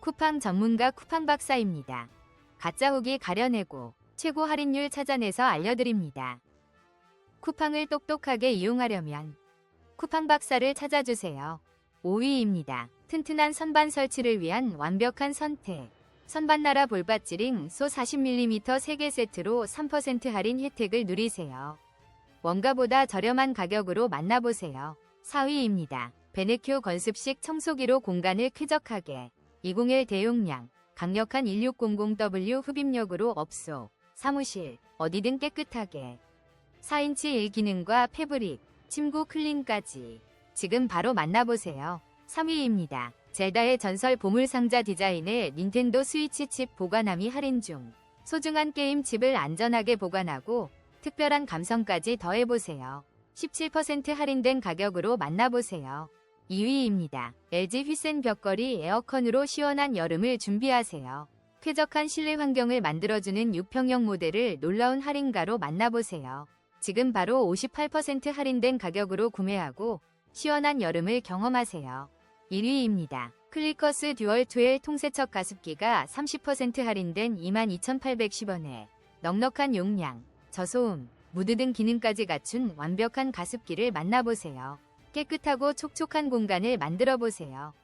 쿠팡 전문가 쿠팡 박사입니다. 가짜 후기 가려내고 최고 할인율 찾아내서 알려드립니다. 쿠팡을 똑똑하게 이용하려면 쿠팡 박사를 찾아주세요. 5위입니다. 튼튼한 선반 설치를 위한 완벽한 선택. 선반나라 볼바찌링 소 40mm 3개 세트로 3% 할인 혜택을 누리세요. 원가보다 저렴한 가격으로 만나보세요. 4위입니다. 베네큐 건습식 청소기로 공간을 쾌적하게 201 대용량 강력한 1600W 흡입력으로 업소, 사무실, 어디든 깨끗하게 4인치 1기능과 패브릭, 침구 클린까지 지금 바로 만나보세요. 3위입니다. 젤다의 전설 보물상자 디자인의 닌텐도 스위치 칩 보관함이 할인 중 소중한 게임 칩을 안전하게 보관하고 특별한 감성까지 더해보세요. 17% 할인된 가격으로 만나보세요. 2위입니다. LG 휘센 벽걸이 에어컨으로 시원한 여름을 준비하세요. 쾌적한 실내 환경을 만들어주는 6평형 모델을 놀라운 할인가로 만나보세요. 지금 바로 58% 할인된 가격으로 구매하고 시원한 여름을 경험하세요. 1위입니다. 클리커스 듀얼 2엘 통세척 가습기가 30% 할인된 22,810원에 넉넉한 용량, 저소음, 무드 등 기능까지 갖춘 완벽한 가습기를 만나보세요. 깨끗하고 촉촉한 공간을 만들어 보세요.